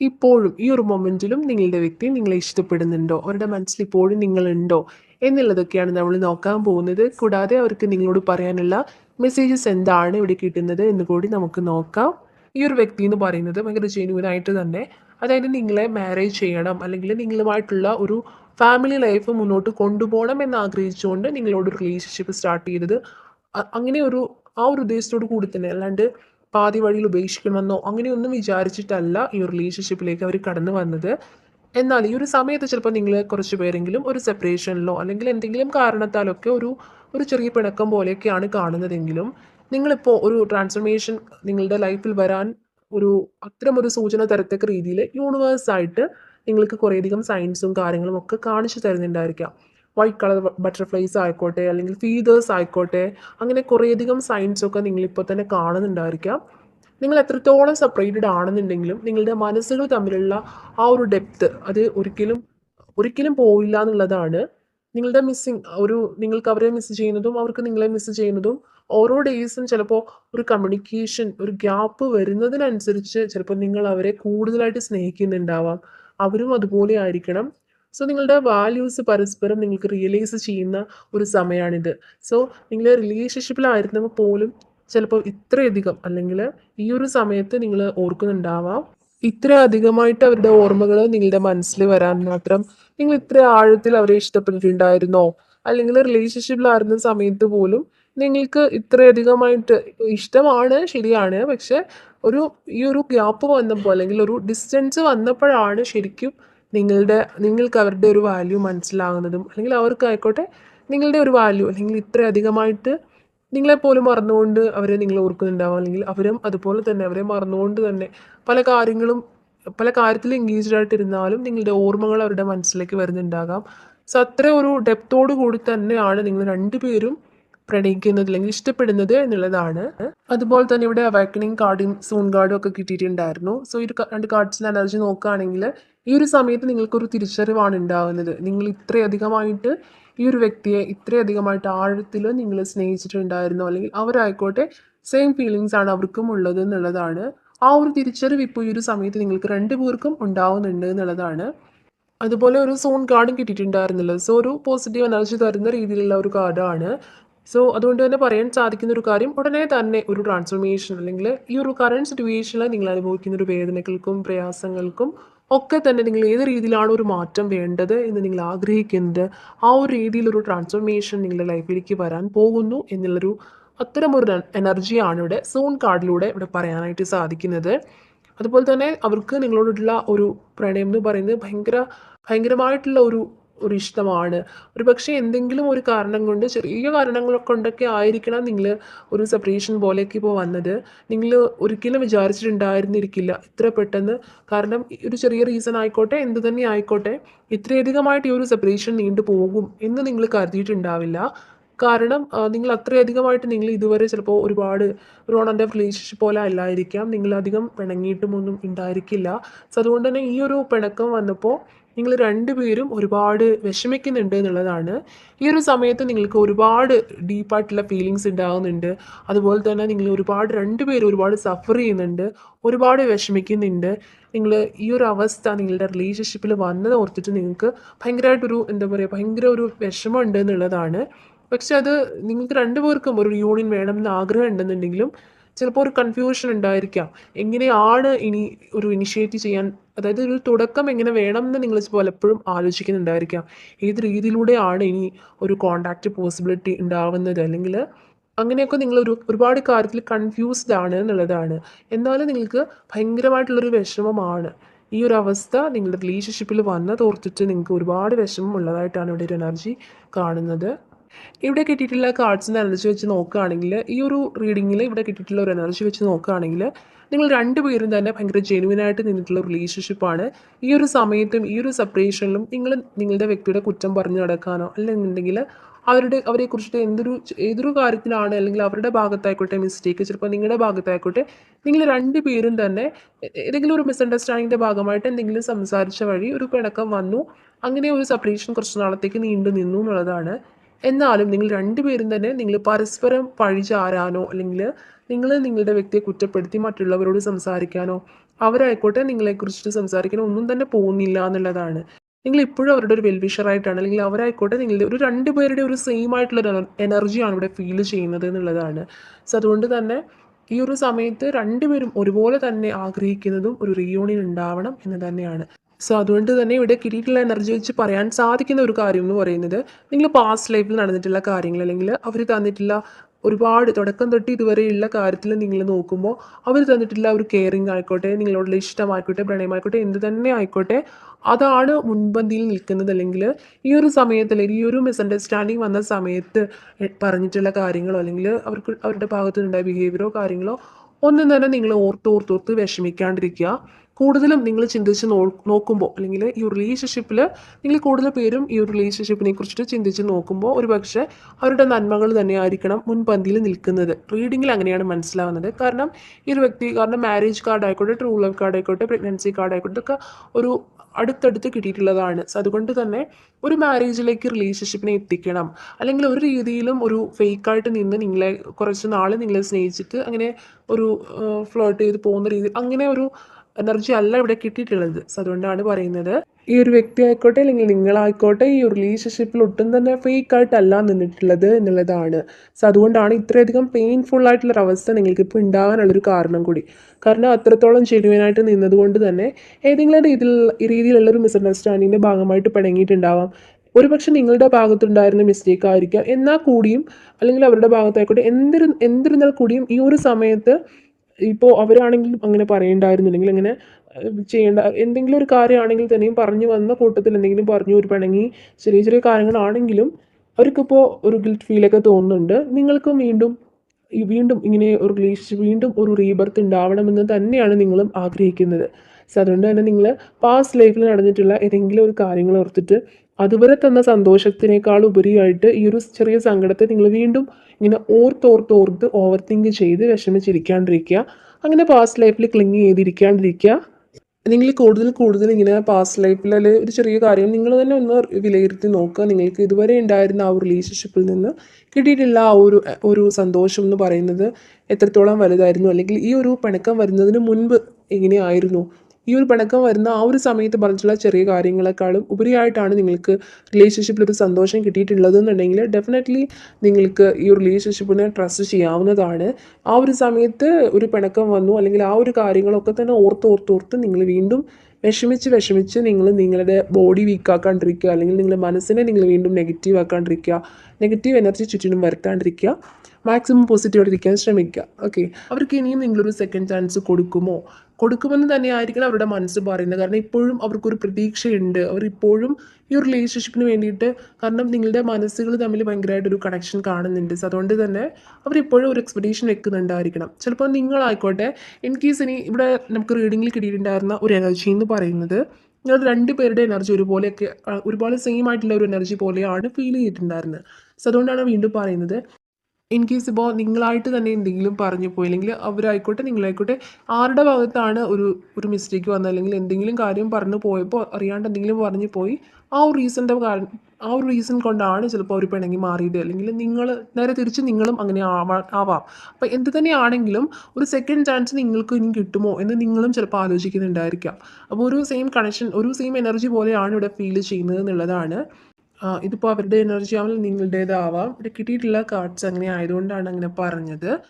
ഇപ്പോഴും ഈ ഒരു മൊമെന്റിലും നിങ്ങളുടെ വ്യക്തി നിങ്ങളെ ഇഷ്ടപ്പെടുന്നുണ്ടോ? അവരുടെ മനസ്സിൽ ഇപ്പോഴും നിങ്ങളുണ്ടോ? എന്നുള്ളതൊക്കെയാണ് നമ്മൾ നോക്കാൻ പോകുന്നത്. കൂടാതെ അവർക്ക് നിങ്ങളോട് പറയാനുള്ള മെസ്സേജസ് എന്താണ് ഇവിടെ കിട്ടുന്നത് എന്ന് കൂടി നമുക്ക് നോക്കാം. ഈ ഒരു വ്യക്തി എന്ന് പറയുന്നത് ഭയങ്കര ജെന്യൂൻ തന്നെ അതായത് നിങ്ങളെ മാരേജ് ചെയ്യണം അല്ലെങ്കിൽ നിങ്ങളുമായിട്ടുള്ള ഒരു ഫാമിലി ലൈഫ് മുന്നോട്ട് കൊണ്ടുപോകണം എന്ന് ആഗ്രഹിച്ചുകൊണ്ട് നിങ്ങളോട് റിലേഷൻഷിപ്പ് സ്റ്റാർട്ട് ചെയ്തത്. അങ്ങനെ ഒരു ആ ഒരു ഉദ്ദേശത്തോട് കൂടി തന്നെ അല്ലാണ്ട് പാതി വഴിയിൽ ഉപേക്ഷിക്കണമെന്നോ അങ്ങനെയൊന്നും വിചാരിച്ചിട്ടല്ല ഈ റിലേഷൻഷിപ്പിലേക്ക് അവർ കടന്നു വന്നത്. എന്നാൽ ഈ ഒരു സമയത്ത് ചിലപ്പോൾ നിങ്ങൾ കുറച്ച് പേരെങ്കിലും ഒരു സെപ്പറേഷനിലോ അല്ലെങ്കിൽ എന്തെങ്കിലും കാരണത്താലൊക്കെ ഒരു ഒരു ചെറിയ പിണക്കം പോലെയൊക്കെയാണ് കാണുന്നതെങ്കിലും നിങ്ങളിപ്പോൾ ഒരു ട്രാൻസ്ഫർമേഷൻ നിങ്ങളുടെ ലൈഫിൽ വരാൻ ഒരു അത്തരം ഒരു സൂചന തരത്തക്ക രീതിയിൽ യൂണിവേഴ്സായിട്ട് നിങ്ങൾക്ക് കുറേയധികം സയൻസും കാര്യങ്ങളും ഒക്കെ കാണിച്ചു തരുന്നുണ്ടായിരിക്കാം. വൈറ്റ് കളർ ബട്ടർഫ്ലൈസ് ആയിക്കോട്ടെ അല്ലെങ്കിൽ ഫീതേഴ്സ് ആയിക്കോട്ടെ അങ്ങനെ കുറേയധികം സയൻസൊക്കെ നിങ്ങളിപ്പോൾ തന്നെ കാണുന്നുണ്ടായിരിക്കാം. നിങ്ങൾ എത്രത്തോളം സെപ്പറേറ്റഡ് ആണെന്നുണ്ടെങ്കിലും നിങ്ങളുടെ മനസ്സുകൾ തമ്മിലുള്ള ആ ഒരു ഡെപ്ത് അത് ഒരിക്കലും ഒരിക്കലും പോയില്ല എന്നുള്ളതാണ്. നിങ്ങളുടെ മിസ്സിങ് ഒരു നിങ്ങൾക്ക് അവരെ മിസ് ചെയ്യുന്നതും അവർക്ക് നിങ്ങളെ മിസ് ചെയ്യുന്നതും ഓരോ ഡേയ്സും ചിലപ്പോൾ ഒരു കമ്മ്യൂണിക്കേഷൻ ഒരു ഗ്യാപ്പ് വരുന്നതിനനുസരിച്ച് ചിലപ്പോൾ നിങ്ങൾ അവരെ കൂടുതലായിട്ട് സ്നേഹിക്കുന്നുണ്ടാവാം. അവരും അതുപോലെ ആയിരിക്കണം. സോ നിങ്ങളുടെ വാല്യൂസ് പരസ്പരം നിങ്ങൾക്ക് റിയലൈസ് ചെയ്യുന്ന ഒരു സമയമാണിത് സോ നിങ്ങൾ റിലേഷൻഷിപ്പിലായിരുന്നപ്പോൾ പോലും ചിലപ്പോൾ ഇത്രയധികം അല്ലെങ്കിൽ ഈ ഒരു സമയത്ത് നിങ്ങൾ ഓർക്കുന്നുണ്ടാവാം. ഇത്ര അധികമായിട്ട് അവരുടെ ഓർമ്മകൾ നിങ്ങളുടെ മനസ്സിൽ വരാൻ മാത്രം നിങ്ങൾ ഇത്ര ആഴത്തിൽ അവരെ ഇഷ്ടപ്പെട്ടിട്ടുണ്ടായിരുന്നോ? അല്ലെങ്കിൽ റിലേഷൻഷിപ്പിലായിരുന്ന സമയത്ത് പോലും നിങ്ങൾക്ക് ഇത്രയധികമായിട്ട് ഇഷ്ടമാണ് ശരിയാണ്. പക്ഷെ ഒരു ഈ ഒരു ഗ്യാപ്പ് വന്നപ്പോൾ അല്ലെങ്കിൽ ഒരു ഡിസ്റ്റൻസ് വന്നപ്പോഴാണ് ശരിക്കും നിങ്ങളുടെ നിങ്ങൾക്ക് അവരുടെ ഒരു വാല്യൂ മനസ്സിലാകുന്നതും അല്ലെങ്കിൽ അവർക്കായിക്കോട്ടെ നിങ്ങളുടെ ഒരു വാല്യൂ അല്ലെങ്കിൽ ഇത്രയധികമായിട്ട് നിങ്ങളെപ്പോലും മറന്നുകൊണ്ട് അവരെ നിങ്ങൾ ഓർക്കുന്നുണ്ടാവും അല്ലെങ്കിൽ അവരും അതുപോലെ തന്നെ അവരെ മറന്നുകൊണ്ട് തന്നെ പല കാര്യങ്ങളും പല കാര്യത്തിൽ എൻഗേജ്ഡ് ആയിട്ടിരുന്നാലും നിങ്ങളുടെ ഓർമ്മകൾ അവരുടെ മനസ്സിലേക്ക് വരുന്നുണ്ടാകാം. സോ അത്ര ഒരു ഡെപ്തോട് കൂടി തന്നെയാണ് നിങ്ങൾ രണ്ടുപേരും പ്രണയിക്കുന്നത് അല്ലെങ്കിൽ ഇഷ്ടപ്പെടുന്നത് എന്നുള്ളതാണ്. അതുപോലെ തന്നെ ഇവിടെ അവാക്കണിങ് കാർഡും സൂൺ കാർഡും ഒക്കെ കിട്ടിയിട്ടുണ്ടായിരുന്നു. സോ ഈ രണ്ട് കാർഡ്സിന്റെ എനർജി നോക്കുകയാണെങ്കിൽ ഈ ഒരു സമയത്ത് നിങ്ങൾക്കൊരു തിരിച്ചറിവാണ് ഉണ്ടാകുന്നത് നിങ്ങൾ ഇത്രയധികമായിട്ട് ഈ ഒരു വ്യക്തിയെ ഇത്രയധികമായിട്ട് ആഴത്തിൽ നിങ്ങൾ സ്നേഹിച്ചിട്ടുണ്ടായിരുന്നോ അല്ലെങ്കിൽ അവരായിക്കോട്ടെ സെയിം ഫീലിങ്സ് ആണ് അവർക്കും ഉള്ളത് എന്നുള്ളതാണ്. ആ ഒരു തിരിച്ചറിവ് ഇപ്പോൾ ഈ ഒരു സമയത്ത് നിങ്ങൾക്ക് രണ്ടുപേർക്കും ഉണ്ടാവുന്നുണ്ട് എന്നുള്ളതാണ്. അതുപോലെ ഒരു സോൺ കാർഡും കിട്ടിയിട്ടുണ്ടായിരുന്നില്ല. സോ ഒരു പോസിറ്റീവ് എനർജി തരുന്ന രീതിയിലുള്ള ഒരു കാർഡാണ് സോ അതുകൊണ്ട് തന്നെ പറയാൻ സാധിക്കുന്ന ഒരു കാര്യം ഉടനെ തന്നെ ഒരു ട്രാൻസ്ഫോർമേഷൻ അല്ലെങ്കിൽ ഈ ഒരു കറണ്ട് സിറ്റുവേഷനിൽ നിങ്ങൾ അനുഭവിക്കുന്ന ഒരു വേദനകൾക്കും പ്രയാസങ്ങൾക്കും ഒക്കെ തന്നെ നിങ്ങൾ ഏത് രീതിയിലാണ് ഒരു മാറ്റം വേണ്ടത് എന്ന് നിങ്ങൾ ആഗ്രഹിക്കുന്നത് ആ ഒരു രീതിയിലൊരു ട്രാൻസ്ഫോർമേഷൻ നിങ്ങളുടെ ലൈഫിലേക്ക് വരാൻ പോകുന്നു എന്നുള്ളൊരു അത്തരമൊരു എനർജിയാണ് ഇവിടെ സോൺ കാർഡിലൂടെ ഇവിടെ പറയാനായിട്ട് സാധിക്കുന്നത്. അതുപോലെ തന്നെ അവർക്ക് നിങ്ങളോടുള്ള ഒരു പ്രണയം എന്ന് പറയുന്നത് ഭയങ്കര ഭയങ്കരമായിട്ടുള്ള ഒരു ഒരു ഇഷ്ടമാണ് ഒരു പക്ഷേ എന്തെങ്കിലും ഒരു കാരണം കൊണ്ട് ചെറിയ കാരണങ്ങൾ കൊണ്ടൊക്കെ ആയിരിക്കണം നിങ്ങൾ ഒരു സെപ്പറേഷൻ പോലെയൊക്കെ ഇപ്പോൾ വന്നത്. നിങ്ങൾ ഒരിക്കലും വിചാരിച്ചിട്ടുണ്ടായിരുന്നിരിക്കില്ല ഇത്ര പെട്ടെന്ന്. കാരണം ഒരു ചെറിയ റീസൺ ആയിക്കോട്ടെ എന്ത് തന്നെ ആയിക്കോട്ടെ ഇത്രയധികമായിട്ട് ഈ ഒരു സെപ്പറേഷൻ നീണ്ടു പോകും എന്ന് നിങ്ങൾ കരുതിയിട്ടുണ്ടാവില്ല. കാരണം നിങ്ങൾ അത്രയധികമായിട്ട് നിങ്ങൾ ഇതുവരെ ചിലപ്പോൾ ഒരുപാട് ഒരു ഓൺ ആൻഡ് ഓഫ് റിലേഷൻഷിപ്പ് പോലെ അല്ലായിരിക്കാം. നിങ്ങൾ അധികം പിണങ്ങിയിട്ടും ഒന്നും ഉണ്ടായിരിക്കില്ല. സോ അതുകൊണ്ട് തന്നെ ഈ ഒരു പിണക്കം വന്നപ്പോൾ നിങ്ങൾ രണ്ടുപേരും ഒരുപാട് വിഷമിക്കുന്നുണ്ട് എന്നുള്ളതാണ്. ഈ ഒരു സമയത്ത് നിങ്ങൾക്ക് ഒരുപാട് ഡീപ്പായിട്ടുള്ള ഫീലിങ്സ് ഉണ്ടാകുന്നുണ്ട് അതുപോലെ തന്നെ നിങ്ങൾ ഒരുപാട് രണ്ടുപേരും ഒരുപാട് സഫർ ചെയ്യുന്നുണ്ട്. ഒരുപാട് വിഷമിക്കുന്നുണ്ട്. നിങ്ങൾ ഈ ഒരു അവസ്ഥ നിങ്ങളുടെ റിലേഷൻഷിപ്പിൽ വന്നത് ഓർത്തിട്ട് നിങ്ങൾക്ക് ഭയങ്കരമായിട്ടൊരു എന്താ പറയുക ഭയങ്കര ഒരു വിഷമമുണ്ട് എന്നുള്ളതാണ്. പക്ഷെ അത് നിങ്ങൾക്ക് രണ്ടുപേർക്കും ഒരു യൂണിയൻ വേണമെന്ന് ആഗ്രഹം ഉണ്ടെന്നുണ്ടെങ്കിലും ചിലപ്പോൾ ഒരു കൺഫ്യൂഷൻ ഉണ്ടായിരിക്കാം. എങ്ങനെയാണ് ഇനി ഒരു ഇനിഷ്യേറ്റ് ചെയ്യാൻ അതായത് ഒരു തുടക്കം എങ്ങനെ വേണം എന്ന് നിങ്ങൾ പലപ്പോഴും ആലോചിക്കുന്നുണ്ടായിരിക്കാം. ഏത് രീതിയിലൂടെയാണ് ഇനി ഒരു കോണ്ടാക്റ്റ് പോസിബിലിറ്റി ഉണ്ടാവുന്നത്? അല്ലെങ്കിൽ അങ്ങനെയൊക്കെ നിങ്ങൾ ഒരു ഒരുപാട് കാര്യത്തിൽ കൺഫ്യൂസ്ഡ് ആണ് എന്നുള്ളതാണ്. എന്നാലും നിങ്ങൾക്ക് ഭയങ്കരമായിട്ടുള്ളൊരു വിഷമമാണ്. ഈ ഒരു അവസ്ഥ നിങ്ങളുടെ റിലേഷൻഷിപ്പിൽ വന്നത് ഓർത്തിട്ട് നിങ്ങൾക്ക് ഒരുപാട് വിഷമം ഉള്ളതായിട്ടാണ് ഇവിടെ ഒരു എനർജി കാണുന്നത്. ഇവിടെ കിട്ടിയിട്ടുള്ള കാർഡ്സിന്റെ എനർജി വെച്ച് നോക്കുകയാണെങ്കിൽ ഈ ഒരു റീഡിങ്ങിൽ ഇവിടെ കിട്ടിയിട്ടുള്ള ഒരു എനർജി വെച്ച് നോക്കുകയാണെങ്കിൽ നിങ്ങൾ രണ്ടുപേരും തന്നെ ഭയങ്കര ജെനുവിനായിട്ട് നിന്നിട്ടുള്ള റിലേഷൻഷിപ്പാണ് ഈ ഒരു സമയത്തും ഈ ഒരു സെപ്പറേഷനിലും നിങ്ങൾ നിങ്ങളുടെ വ്യക്തിയുടെ കുറ്റം പറഞ്ഞു നടക്കാനോ അല്ലെന്നുണ്ടെങ്കിൽ അവരുടെ അവരെ കുറിച്ചിട്ട് എന്തൊരു ഏതൊരു കാര്യത്തിലാണ് അല്ലെങ്കിൽ അവരുടെ ഭാഗത്തായിക്കോട്ടെ മിസ്റ്റേക്ക് ചിലപ്പോൾ നിങ്ങളുടെ ഭാഗത്തായിക്കോട്ടെ നിങ്ങൾ രണ്ട് പേരും തന്നെ ഏതെങ്കിലും ഒരു മിസ്അണ്ടർസ്റ്റാൻഡിങ്ങിന്റെ ഭാഗമായിട്ട് എന്തെങ്കിലും സംസാരിച്ച വഴി ഒരു പിണക്കം വന്നു. അങ്ങനെ ഒരു സെപ്പറേഷൻ കുറച്ച് നാളത്തേക്ക് നീണ്ടു നിന്നു എന്നുള്ളതാണ് എന്നാലും നിങ്ങൾ രണ്ടുപേരും തന്നെ നിങ്ങൾ പരസ്പരം പഴിചാരാനോ അല്ലെങ്കിൽ നിങ്ങൾ നിങ്ങളുടെ വ്യക്തിയെ കുറ്റപ്പെടുത്തി മറ്റുള്ളവരോട് സംസാരിക്കാനോ അവരായിക്കോട്ടെ നിങ്ങളെക്കുറിച്ചിട്ട് സംസാരിക്കാനോ ഒന്നും തന്നെ പോകുന്നില്ല എന്നുള്ളതാണ്. നിങ്ങൾ ഇപ്പോഴും അവരുടെ ഒരു വെൽവിഷറായിട്ടാണ് അല്ലെങ്കിൽ അവരായിക്കോട്ടെ നിങ്ങളുടെ ഒരു രണ്ടുപേരുടെ ഒരു സെയിം ആയിട്ടുള്ള എനർജിയാണ് ഇവിടെ ഫീൽ ചെയ്യുന്നത് എന്നുള്ളതാണ്. സോ അതുകൊണ്ട് തന്നെ ഈ ഒരു സമയത്ത് രണ്ടുപേരും ഒരുപോലെ തന്നെ ആഗ്രഹിക്കുന്നതും ഒരു റീയൂണിയൻ ഉണ്ടാവണം എന്ന് തന്നെയാണ്. സോ അതുകൊണ്ട് തന്നെ ഇവിടെ കിട്ടിയിട്ടുള്ള എനർജി വെച്ച് പറയാൻ സാധിക്കുന്ന ഒരു കാര്യം എന്ന് പറയുന്നത് നിങ്ങൾ പാസ്റ്റ് ലൈഫിൽ നടന്നിട്ടുള്ള കാര്യങ്ങൾ അല്ലെങ്കിൽ അവർ തന്നിട്ടുള്ള ഒരുപാട് തുടക്കം തൊട്ട് ഇതുവരെയുള്ള കാര്യത്തിൽ നിങ്ങൾ നോക്കുമ്പോൾ അവർ തന്നിട്ടുള്ള ഒരു കെയറിങ് ആയിക്കോട്ടെ നിങ്ങളോടുള്ള ഇഷ്ടമായിക്കോട്ടെ പ്രണയമായിക്കോട്ടെ എന്ത് തന്നെ ആയിക്കോട്ടെ അതാണ് മുൻപന്തിയിൽ നിൽക്കുന്നത്. അല്ലെങ്കിൽ ഈ ഒരു സമയത്ത് അല്ലെങ്കിൽ ഈ ഒരു മിസ്അണ്ടർസ്റ്റാൻഡിങ് വന്ന സമയത്ത് പറഞ്ഞിട്ടുള്ള കാര്യങ്ങളോ അല്ലെങ്കിൽ അവർക്ക് അവരുടെ ഭാഗത്തുനിന്നുണ്ടായ ബിഹേവിയറോ കാര്യങ്ങളോ ഒന്നും തന്നെ നിങ്ങൾ ഓർത്ത് ഓർത്ത് ഓർത്ത് വിഷമിക്കാണ്ടിരിക്കുക. കൂടുതലും നിങ്ങൾ ചിന്തിച്ച് നോ നോക്കുമ്പോൾ അല്ലെങ്കിൽ ഈ ഒരു റിലേഷൻഷിപ്പിൽ നിങ്ങൾ കൂടുതൽ പേരും ഈ ഒരു റിലേഷൻഷിപ്പിനെ കുറിച്ചിട്ട് ചിന്തിച്ച് നോക്കുമ്പോൾ ഒരു പക്ഷേ അവരുടെ നന്മകൾ തന്നെ ആയിരിക്കണം മുൻപന്തിയിൽ നിൽക്കുന്നത്. റീഡിങ്ങിൽ അങ്ങനെയാണ് മനസ്സിലാവുന്നത്. കാരണം ഈ ഒരു വ്യക്തി കാരണം മാരേജ് കാർഡ് ആയിക്കോട്ടെ ട്രൂ ലവ് കാർഡ് ആയിക്കോട്ടെ പ്രഗ്നൻസി കാർഡ് ആയിക്കോട്ടെ ഒക്കെ ഒരു അടുത്തടുത്ത് കിട്ടിയിട്ടുള്ളതാണ്. അതുകൊണ്ട് തന്നെ ഒരു മാരേജിലേക്ക് റിലേഷൻഷിപ്പിനെ എത്തിക്കണം. അല്ലെങ്കിൽ ഒരു രീതിയിലും ഒരു ഫേക്കായിട്ട് നിന്ന് നിങ്ങളെ കുറച്ച് നാൾ നിങ്ങളെ സ്നേഹിച്ചിട്ട് അങ്ങനെ ഒരു ഫ്ലോട്ട് ചെയ്ത് പോകുന്ന രീതി അങ്ങനെ ഒരു എനർജി അല്ല ഇവിടെ കിട്ടിയിട്ടുള്ളത്. സോ അതുകൊണ്ടാണ് പറയുന്നത്. ഈ ഒരു വ്യക്തി ആയിക്കോട്ടെ അല്ലെങ്കിൽ നിങ്ങളായിക്കോട്ടെ ഈ ഒരു റിലേഷൻഷിപ്പിൽ ഒട്ടും തന്നെ ഫേക്ക് ആയിട്ടല്ല നിന്നിട്ടുള്ളത് എന്നുള്ളതാണ്. സോ അതുകൊണ്ടാണ് ഇത്രയധികം പെയിൻഫുൾ ആയിട്ടുള്ള ഒരു അവസ്ഥ നിങ്ങൾക്ക് ഇപ്പോൾ ഉണ്ടാകാനുള്ളൊരു കാരണം കൂടി. കാരണം അത്രത്തോളം ജെനുവനായിട്ട് നിന്നതുകൊണ്ട് തന്നെ ഏതെങ്കിലും രീതിയിൽ ഈ രീതിയിലുള്ള ഒരു മിസ്അണ്ടർസ്റ്റാൻഡിങ്ങിന്റെ ഭാഗമായിട്ട് പിണങ്ങിയിട്ടുണ്ടാവാം. ഒരുപക്ഷെ നിങ്ങളുടെ ഭാഗത്തുണ്ടായിരുന്ന മിസ്റ്റേക്ക് ആയിരിക്കാം. എന്നാൽ കൂടിയും അല്ലെങ്കിൽ അവരുടെ ഭാഗത്തായിക്കോട്ടെ എന്തിരു എന്തിരുന്നാൽ കൂടിയും ഈ ഒരു സമയത്ത് ഇപ്പോൾ അവരാണെങ്കിലും അങ്ങനെ പറയണ്ടായിരുന്നില്ലെങ്കിൽ അങ്ങനെ ചെയ്യേണ്ട എന്തെങ്കിലും ഒരു കാര്യമാണെങ്കിൽ തന്നെയും പറഞ്ഞു വന്ന കൂട്ടത്തിൽ എന്തെങ്കിലും പറഞ്ഞു ഒരു പിണങ്ങി ചെറിയ ചെറിയ കാര്യങ്ങളാണെങ്കിലും അവർക്കിപ്പോൾ ഒരു ഗിൽറ്റ് ഫീലൊക്കെ തോന്നുന്നുണ്ട്. നിങ്ങൾക്കും വീണ്ടും വീണ്ടും ഇങ്ങനെ ഒരു റിലേഷൻഷിപ്പ് വീണ്ടും ഒരു റീബർത്ത് ഉണ്ടാവണമെന്ന് തന്നെയാണ് നിങ്ങളും ആഗ്രഹിക്കുന്നത്. സോ അതുകൊണ്ട് തന്നെ നിങ്ങൾ പാസ്റ്റ് ലൈഫിൽ നടന്നിട്ടുള്ള ഏതെങ്കിലും ഒരു കാര്യങ്ങൾ ഓർത്തിട്ട് അതുവരെ തന്ന സന്തോഷത്തിനേക്കാൾ ഉപരിയായിട്ട് ഈ ഒരു ചെറിയ സങ്കടത്തെ നിങ്ങൾ വീണ്ടും ഇങ്ങനെ ഓർത്തോർത്ത് ഓർത്ത് ഓവർ തിങ്ക് ചെയ്ത് വിഷമിച്ചിരിക്കാണ്ടിരിക്കുക. അങ്ങനെ പാസ്റ്റ് ലൈഫിൽ ക്ലിങ് ചെയ്തിരിക്കാണ്ടിരിക്കുക. നിങ്ങൾ കൂടുതൽ കൂടുതൽ ഇങ്ങനെ പാസ്റ്റ് ലൈഫിൽ അല്ലെങ്കിൽ ഒരു ചെറിയ കാര്യം നിങ്ങൾ തന്നെ ഒന്ന് വിലയിരുത്തി നോക്കുക. നിങ്ങൾക്ക് ഇതുവരെ ഉണ്ടായിരുന്ന ആ ഒരു റിലേഷൻഷിപ്പിൽ നിന്ന് കിട്ടിയിട്ടുള്ള ആ ഒരു ഒരു സന്തോഷം എന്ന് പറയുന്നത് എത്രത്തോളം വലുതായിരുന്നു? അല്ലെങ്കിൽ ഈ ഒരു പിണക്കം വരുന്നതിന് മുൻപ് എങ്ങനെയായിരുന്നു? ഈ ഒരു പിണക്കം വരുന്ന ആ ഒരു സമയത്ത് പറഞ്ഞിട്ടുള്ള ചെറിയ കാര്യങ്ങളെക്കാളും ഉപരിയായിട്ടാണ് നിങ്ങൾക്ക് റിലേഷൻഷിപ്പിൽ ഒരു സന്തോഷം കിട്ടിയിട്ടുള്ളത് എന്നുണ്ടെങ്കിൽ ഡെഫിനറ്റ്ലി നിങ്ങൾക്ക് ഈ ഒരു റിലേഷൻഷിപ്പിനെ ട്രസ്റ്റ് ചെയ്യാവുന്നതാണ്. ആ ഒരു സമയത്ത് ഒരു പിണക്കം വന്നു അല്ലെങ്കിൽ ആ ഒരു കാര്യങ്ങളൊക്കെ തന്നെ ഓർത്ത് ഓർത്ത് ഓർത്ത് നിങ്ങൾ വീണ്ടും വിഷമിച്ച് വിഷമിച്ച് നിങ്ങൾ നിങ്ങളുടെ ബോഡി വീക്കാക്കാണ്ടിരിക്കുക അല്ലെങ്കിൽ നിങ്ങളുടെ മനസ്സിനെ നിങ്ങൾ വീണ്ടും നെഗറ്റീവ് ആക്കാണ്ടിരിക്കുക നെഗറ്റീവ് എനർജി ചുറ്റിനും വരുത്താണ്ടിരിക്കുക മാക്സിമം പോസിറ്റീവായിട്ടിരിക്കാൻ ശ്രമിക്കുക. ഓക്കെ അവർക്ക് ഇനിയും നിങ്ങളൊരു സെക്കൻഡ് ചാൻസ് കൊടുക്കുമോ? കൊടുക്കുമെന്ന് തന്നെ ആയിരിക്കണം അവരുടെ മനസ്സ് പറയുന്നത്. കാരണം ഇപ്പോഴും അവർക്കൊരു പ്രതീക്ഷയുണ്ട്. അവർ ഇപ്പോഴും ഈ റിലേഷൻഷിപ്പിന് വേണ്ടിയിട്ട് കാരണം നിങ്ങളുടെ മനസ്സുകൾ തമ്മിൽ ഭയങ്കരമായിട്ടൊരു കണക്ഷൻ കാണുന്നുണ്ട്. സോ അതുകൊണ്ട് തന്നെ അവർ ഇപ്പോഴും ഒരു എക്സ്പെക്ടേഷൻ വെക്കുന്നുണ്ടായിരിക്കണം. ചിലപ്പോൾ നിങ്ങളായിക്കോട്ടെ ഇൻ കേസ് ഇനി ഇവിടെ നമുക്ക് റീഡിങ്ങിൽ കിട്ടിയിട്ടുണ്ടായിരുന്ന ഒരു എനർജി എന്ന് പറയുന്നത് നിങ്ങൾ രണ്ട് പേരുടെ എനർജി ഒരുപോലെയൊക്കെ ഒരുപോലെ സെയിം ആയിട്ടുള്ള ഒരു എനർജി പോലെയാണ് ഫീൽ ചെയ്തിട്ടുണ്ടായിരുന്നത്. സോ അതുകൊണ്ടാണ് വീണ്ടും പറയുന്നത് ഇൻ കേസ് ഇപ്പോൾ നിങ്ങളായിട്ട് തന്നെ എന്തെങ്കിലും പറഞ്ഞു പോയില്ലെങ്കിൽ അവരായിക്കോട്ടെ നിങ്ങളായിക്കോട്ടെ ആരുടെ ഭാഗത്താണ് ഒരു ഒരു മിസ്റ്റേക്ക് വന്നത് അല്ലെങ്കിൽ എന്തെങ്കിലും കാര്യം പറഞ്ഞു പോയപ്പോൾ അറിയാണ്ട് എന്തെങ്കിലും പറഞ്ഞു പോയി ആ ഒരു റീസണിന്റെ കാരണം ആ ഒരു റീസൺ കൊണ്ടാണ് ചിലപ്പോൾ അവർ പിണങ്ങി മാറിയത് അല്ലെങ്കിൽ നിങ്ങൾ നേരെ തിരിച്ച് നിങ്ങളും അങ്ങനെ ആവാ ആവാം. അപ്പോൾ എന്ത് തന്നെയാണെങ്കിലും ഒരു സെക്കൻഡ് ചാൻസ് നിങ്ങൾക്ക് ഇനി കിട്ടുമോ എന്ന് നിങ്ങളും ചിലപ്പോൾ ആലോചിക്കുന്നുണ്ടായിരിക്കാം. അപ്പോൾ ഒരു സെയിം കണക്ഷൻ ഒരു സെയിം എനർജി പോലെയാണ് ഇവിടെ ഫീൽ ചെയ്യുന്നത് എന്നുള്ളതാണ്. ഇതിപ്പോൾ അവരുടെ എനർജി ആവാം നിങ്ങളുടേതാവാം. ഇവിടെ കിട്ടിയിട്ടുള്ള കാർഡ്സ് അങ്ങനെ ആയതുകൊണ്ടാണ് അങ്ങനെ പറഞ്ഞത്.